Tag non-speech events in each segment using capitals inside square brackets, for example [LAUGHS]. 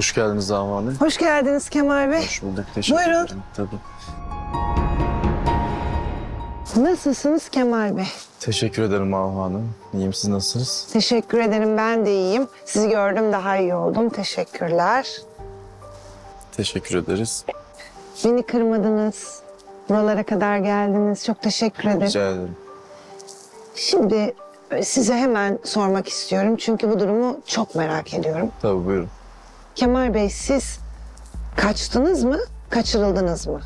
Hoş geldiniz Avanı. Hoş geldiniz Kemal Bey. Hoş bulduk. Teşekkür Buyurun. ederim. Tabii. Nasılsınız Kemal Bey? Teşekkür ederim Ahu Hanım. İyiyim siz nasılsınız? Teşekkür ederim ben de iyiyim. Sizi gördüm daha iyi oldum. Teşekkürler. Teşekkür ederiz. Beni kırmadınız. Buralara kadar geldiniz. Çok teşekkür ederim. Rica ederim. Şimdi size hemen sormak istiyorum. Çünkü bu durumu çok merak ediyorum. Tabii buyurun. Kemal Bey siz kaçtınız mı? Kaçırıldınız mı?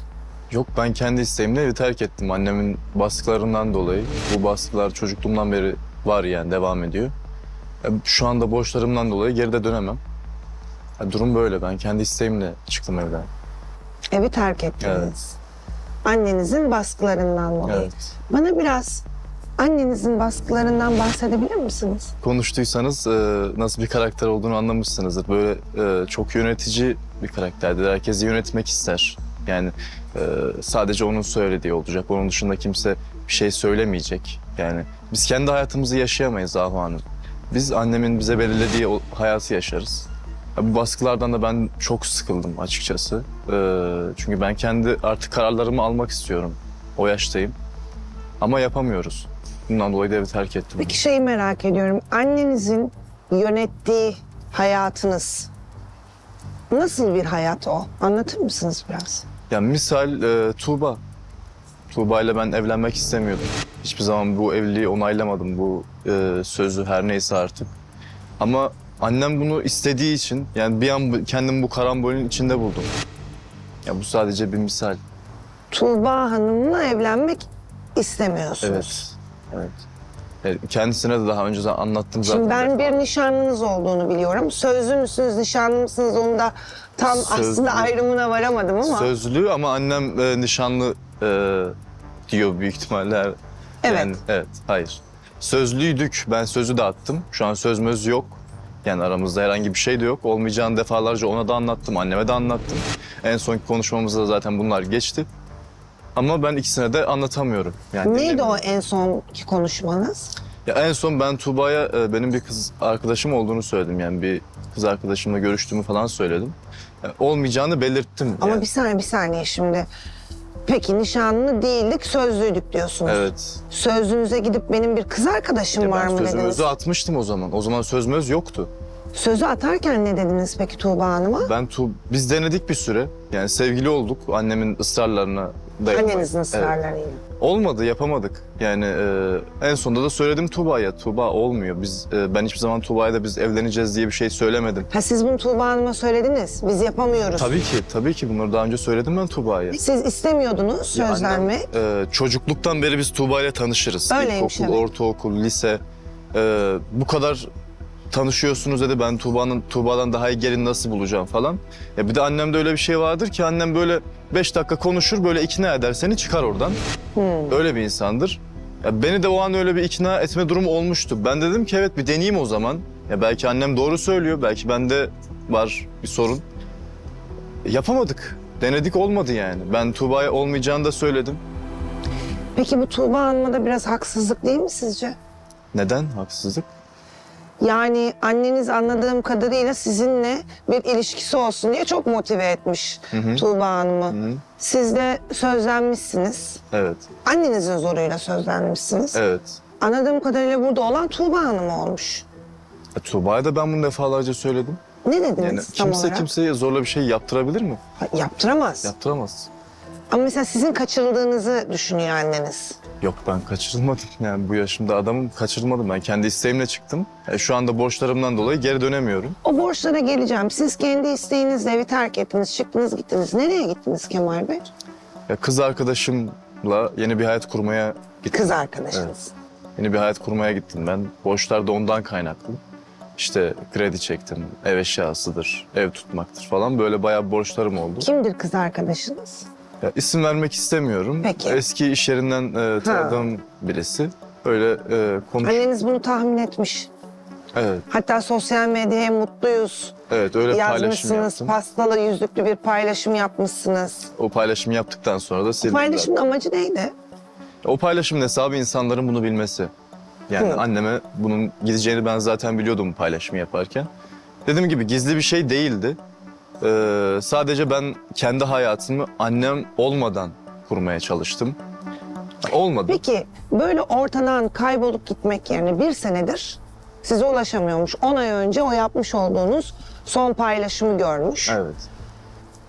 Yok ben kendi isteğimle evi terk ettim. Annemin baskılarından dolayı. Bu baskılar çocukluğumdan beri var yani devam ediyor. Şu anda borçlarımdan dolayı geride dönemem. Durum böyle. Ben kendi isteğimle çıktım evden. Evi terk ettiniz. Evet. Annenizin baskılarından dolayı. Evet. Bana biraz annenizin baskılarından bahsedebilir misiniz? konuştuysanız e, nasıl bir karakter olduğunu anlamışsınızdır. Böyle e, çok yönetici bir karakterdir. Herkesi yönetmek ister. Yani e, sadece onun söylediği olacak. Onun dışında kimse bir şey söylemeyecek. Yani biz kendi hayatımızı yaşayamayız Ahu Hanım. Biz annemin bize belirlediği hayatı yaşarız. Ya Bu baskılardan da ben çok sıkıldım açıkçası. E, çünkü ben kendi artık kararlarımı almak istiyorum. O yaştayım. Ama yapamıyoruz. Bundan dolayı da evi terk ettim. Peki şeyi merak ediyorum. Annenizin yönettiği hayatınız nasıl bir hayat o? Anlatır mısınız biraz? Ya misal e, Tuğba. Tuğba ile ben evlenmek istemiyordum. Hiçbir zaman bu evliliği onaylamadım. Bu e, sözü her neyse artık. Ama annem bunu istediği için yani bir an kendimi bu karambolün içinde buldum. Ya bu sadece bir misal. Tuğba Hanım'la evlenmek istemiyorsunuz. Evet. Evet. E, Kendisine de daha önce anlattım zaten. Şimdi ben bir nişanlınız olduğunu biliyorum. Sözlü müsünüz, nişanlı mısınız onu da tam Sözlü. aslında ayrımına varamadım ama. Sözlü ama annem e, nişanlı e, diyor büyük ihtimalle. Evet. Yani, evet, hayır. Sözlüydük. Ben sözü de attım. Şu an söz möz yok. Yani aramızda herhangi bir şey de yok. Olmayacağını defalarca ona da anlattım, anneme de anlattım. En sonki konuşmamızda da zaten bunlar geçti. Ama ben ikisine de anlatamıyorum. Yani Neydi o en sonki konuşmanız? Ya en son ben Tuğba'ya e, benim bir kız arkadaşım olduğunu söyledim. Yani bir kız arkadaşımla görüştüğümü falan söyledim. Yani olmayacağını belirttim. Ama yani. bir saniye bir saniye şimdi. Peki nişanlı değildik, sözlüydük diyorsunuz. Evet. Sözlünüze gidip benim bir kız arkadaşım Ya var ben mı dediniz? sözümüzü atmıştım o zaman. O zaman sözümüz yoktu. Sözü atarken ne dediniz peki Tuğba Hanım'a? Ben tu biz denedik bir süre. Yani sevgili olduk annemin ısrarlarına dayanıp. Annenizin Evet. ısrarlarıyla. Olmadı, yapamadık. Yani e, en sonunda da söyledim Tuğba'ya. Tuğba olmuyor. Biz e, ben hiçbir zaman Tuğba'ya da biz evleneceğiz diye bir şey söylemedim. Ha siz bunu Tuğba Hanım'a söylediniz. Biz yapamıyoruz. Tabii ki, tabii ki bunları daha önce söyledim ben Tuğba'ya. Siz istemiyordunuz Ya annem, sözlenmek. e, çocukluktan beri biz Tuğba ile tanışırız. Öyleymiş, İlkokul, evet. ortaokul, lise. E, bu kadar tanışıyorsunuz dedi. Ben Tuğba'nın Tuğba'dan daha iyi gelin nasıl bulacağım falan. Ya bir de annemde öyle bir şey vardır ki annem böyle beş dakika konuşur böyle ikna eder seni çıkar oradan. Hmm. Öyle bir insandır. Ya beni de o an öyle bir ikna etme durumu olmuştu. Ben de dedim ki evet bir deneyeyim o zaman. Ya belki annem doğru söylüyor. Belki bende var bir sorun. Yapamadık. Denedik olmadı yani. Ben Tuğba'ya olmayacağını da söyledim. Peki bu Tuğba Hanım'a da biraz haksızlık değil mi sizce? Neden? Haksızlık. Yani anneniz anladığım kadarıyla sizinle bir ilişkisi olsun diye çok motive etmiş Tuğba Hanım'ı. Siz de sözlenmişsiniz. Evet. Annenizin zoruyla sözlenmişsiniz. Evet. Anladığım kadarıyla burada olan Tuğba Hanım olmuş. E, Tuğba'ya da ben bunu defalarca söyledim. Ne dediniz Yani tam kimse olarak? kimseye zorla bir şey yaptırabilir mi? Ha, Yaptıramaz. Yaptıramaz. Ama mesela sizin kaçırıldığınızı düşünüyor anneniz. Yok ben kaçırılmadım. [LAUGHS] Yani bu yaşımda adamım kaçırılmadım. Ben kendi isteğimle çıktım. E, şu anda borçlarımdan dolayı geri dönemiyorum. O borçlara geleceğim. Siz kendi isteğinizle evi terk ettiniz, çıktınız gittiniz. Nereye gittiniz Kemal Bey? Ya kız arkadaşımla yeni bir hayat kurmaya gittim. Kız arkadaşınız. Yeni bir hayat kurmaya gittim ben. Borçlar da ondan kaynaklı. İşte kredi çektim, ev eşyasıdır, ev tutmaktır falan. Böyle bayağı borçlarım oldu. Kimdir kız arkadaşınız? Ya, isim vermek istemiyorum. Peki. Eski iş yerinden e, tanıdığım birisi. Öyle e, konuş... Anneniz bunu tahmin etmiş. Evet, Hatta sosyal medyaya mutluyuz evet öyle paylaşım yazmışsınız. yaptım. Pastalı yüzlüklü bir paylaşım yapmışsınız. O paylaşımı yaptıktan sonra da sildim. Paylaşımın amacı neydi? O paylaşımın hesabı insanların bunu bilmesi. Yani Hı. anneme bunun gideceğini ben zaten biliyordum bu paylaşımı yaparken. Dediğim gibi gizli bir şey değildi. Ee, sadece ben kendi hayatımı annem olmadan kurmaya çalıştım. Olmadı. Peki böyle ortadan kaybolup gitmek yerine bir senedir size ulaşamıyormuş. 10 ay önce o yapmış olduğunuz son paylaşımı görmüş. Evet.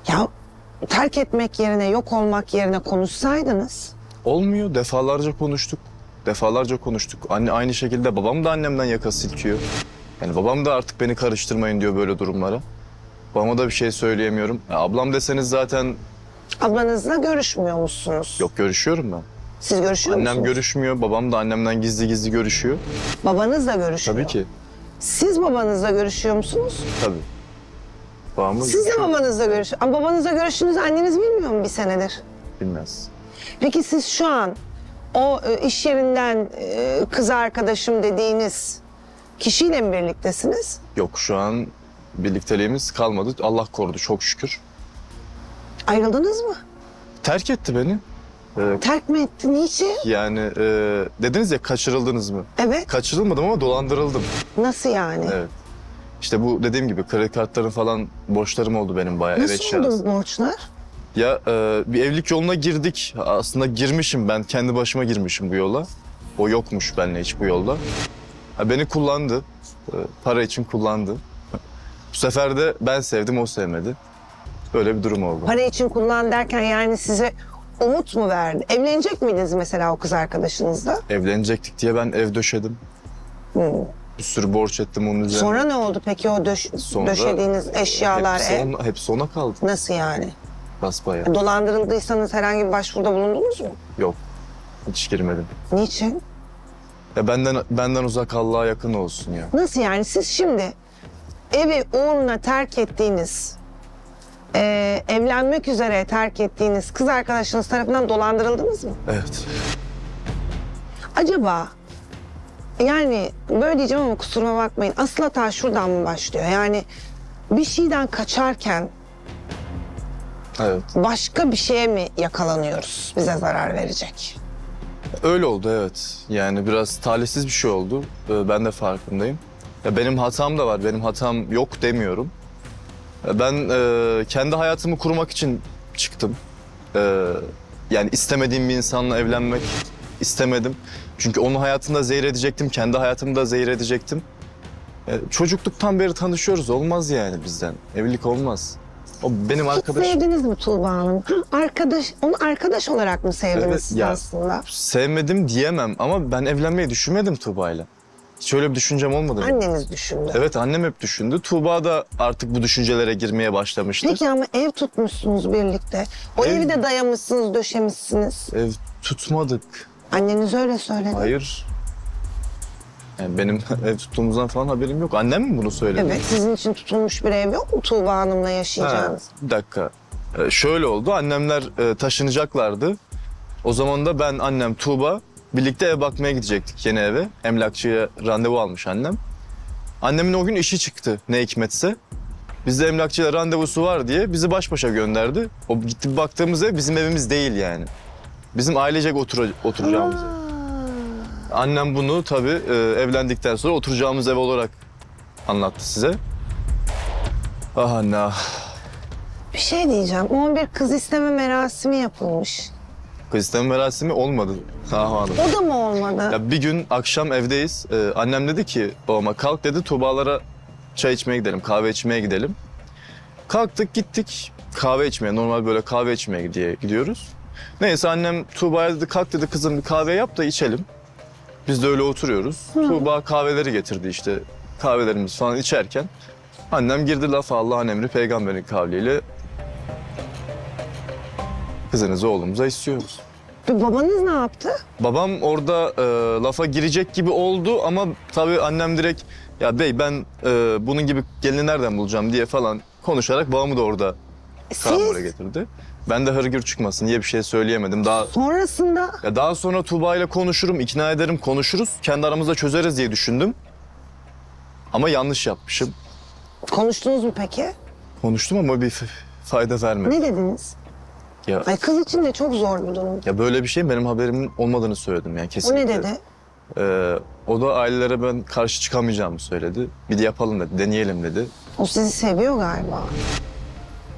Ya terk etmek yerine yok olmak yerine konuşsaydınız. Olmuyor. Defalarca konuştuk. Defalarca konuştuk. Anne aynı şekilde babam da annemden yaka silkiyor. Yani babam da artık beni karıştırmayın diyor böyle durumlara. Babama da bir şey söyleyemiyorum. Ya ablam deseniz zaten Ablanızla görüşmüyor musunuz? yok görüşüyorum ben. Siz görüşüyor Annem musunuz? görüşmüyor. Babam da annemden gizli gizli görüşüyor. Babanızla görüşüyor. Tabii ki. Siz babanızla görüşüyor musunuz? Tabii. Babamı Siz de babanızla görüşüyor. Ama babanızla görüştüğünüzü anneniz bilmiyor mu bir senedir? bilmez. Peki siz şu an o e, iş yerinden e, kız arkadaşım dediğiniz kişiyle mi birliktesiniz? Yok şu an birlikteliğimiz kalmadı. Allah korudu çok şükür. Ayrıldınız mı? Terk etti beni. Ee, Terk mi etti? Niçin? yani e, dediniz ya kaçırıldınız mı? Evet. Kaçırılmadım ama dolandırıldım. Nasıl yani? Evet. İşte bu dediğim gibi kredi kartların falan borçlarım oldu benim bayağı. Nasıl evet oldu borçlar? Ya e, bir evlilik yoluna girdik. Aslında girmişim ben kendi başıma girmişim bu yola. O yokmuş benimle hiç bu yolda. Ha, beni kullandı. E, para için kullandı. Bu sefer de ben sevdim o sevmedi. Böyle bir durum oldu. Para için kullan derken yani size umut mu verdi? Evlenecek miydiniz mesela o kız arkadaşınızla? Evlenecektik diye ben ev döşedim. Hmm. Bir sürü borç ettim onun üzerine. Sonra ne oldu peki o döş- Sonra döşediğiniz eşyalar, hepsi, ev? ona, hepsi ona kaldı. Nasıl yani? Basbaya. Dolandırıldıysanız herhangi bir başvuruda bulundunuz mu? Yok. Hiç girmedim. Niçin? Ya benden benden uzak Allah'a yakın olsun ya. Nasıl yani? Siz şimdi evi uğruna terk ettiğiniz, eee, evlenmek üzere terk ettiğiniz kız arkadaşınız tarafından dolandırıldınız mı? Evet. Acaba yani böyle diyeceğim ama kusuruma bakmayın. Asıl hata şuradan mı başlıyor? Yani bir şeyden kaçarken Evet. başka bir şeye mi yakalanıyoruz bize zarar verecek? Öyle oldu evet. Yani biraz talihsiz bir şey oldu. Ee, Ben de farkındayım. Ya benim hatam da var. Benim hatam yok demiyorum. Ben e, kendi hayatımı kurmak için çıktım. Ee, yani istemediğim bir insanla evlenmek istemedim. Çünkü onun hayatını da zehir edecektim. Kendi hayatımı da zehir edecektim. Ya çocukluktan beri tanışıyoruz. Olmaz yani bizden. Evlilik olmaz. O benim arkadaşım. sevdiniz mi Tuğba Hanım? Ha, Arkadaş, onu arkadaş olarak mı sevdiniz Evet, siz ya- aslında? Sevmedim diyemem ama ben evlenmeyi düşünmedim Tuğba'yla. Hiç öyle bir düşüncem olmadı. benim. Anneniz düşündü. Evet annem hep düşündü. Tuğba da artık bu düşüncelere girmeye başlamıştı. Peki ama ev tutmuşsunuz birlikte. O Ev- evi de dayamışsınız, döşemişsiniz. Ev tutmadık. Anneniz öyle söyledi. Hayır. Yani benim [LAUGHS] ev tuttuğumuzdan falan haberim yok. Annem mi bunu söyledi? Evet, sizin için tutulmuş bir ev yok mu Tuğba Hanım'la Ha, yaşayacağınız? bir dakika. Ee, şöyle oldu. Annemler e, taşınacaklardı. O zaman da ben, annem, Tuğba birlikte ev bakmaya gidecektik yeni eve. Emlakçıya randevu almış annem. Annemin o gün işi çıktı ne hikmetse. Bizde emlakçıyla randevusu var diye bizi baş başa gönderdi. O gitti baktığımız ev bizim evimiz değil yani. Bizim ailecek otura- oturacağımız ev. Annem bunu tabii e, evlendikten sonra oturacağımız ev olarak anlattı size. Ah anne ah. Bir şey diyeceğim. O bir kız isteme merasimi yapılmış. İsteme merasimi olmadı. Ah hanım. O da mı olmadı? Ya bir gün akşam evdeyiz. Ee, annem dedi ki babama kalk dedi Tuğbalara çay içmeye gidelim, kahve içmeye gidelim. Kalktık gittik kahve içmeye. Normal böyle kahve içmeye diye gidiyoruz. Neyse annem Tuğba'ya dedi kalk dedi kızım bir kahve yap da içelim. Biz de öyle oturuyoruz. Tuğba kahveleri getirdi işte. Kahvelerimiz falan içerken. Annem girdi lafa Allah'ın emri peygamberin kavliyle. Kızınızı oğlumuza istiyoruz. Bir babanız ne yaptı? Babam orada e, lafa girecek gibi oldu ama tabii annem direkt ya bey ben e, bunun gibi gelini nereden bulacağım diye falan konuşarak babamı da orada karambole Siz getirdi. Ben de hırgür çıkmasın diye bir şey söyleyemedim. Daha sonrasında ya daha sonra Tuğba ile konuşurum, ikna ederim, konuşuruz. Kendi aramızda çözeriz diye düşündüm. Ama yanlış yapmışım. konuştunuz mu peki? Konuştum ama bir f- fayda vermedi. Ne dediniz? Ya, Ay kız için de çok zor bir durum. ya böyle bir şey benim haberimin olmadığını söyledim yani O kesinlikle. ne dedi? Ee, o da ailelere ben karşı çıkamayacağımı söyledi. Bir de yapalım dedi, deneyelim dedi. O sizi seviyor galiba.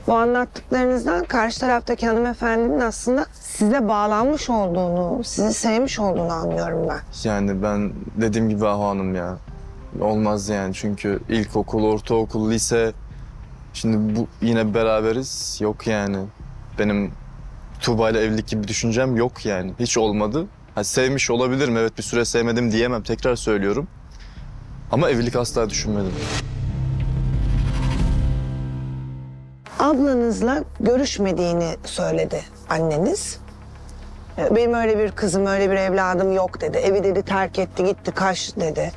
Bu anlattıklarınızdan karşı taraftaki hanımefendinin aslında size bağlanmış olduğunu, sizi sevmiş olduğunu anlıyorum ben. Yani ben dediğim gibi Ahu Hanım ya. Olmaz yani çünkü ilkokul, ortaokul, lise... Şimdi bu yine beraberiz. Yok yani. Benim Tuğba ile evlilik gibi bir düşüncem yok yani. Hiç olmadı. Ha, sevmiş olabilirim. Evet bir süre sevmedim diyemem. Tekrar söylüyorum. Ama evlilik asla düşünmedim. Ablanızla görüşmediğini söyledi anneniz. Benim öyle bir kızım, öyle bir evladım yok dedi. Evi dedi terk etti, gitti, kaç dedi.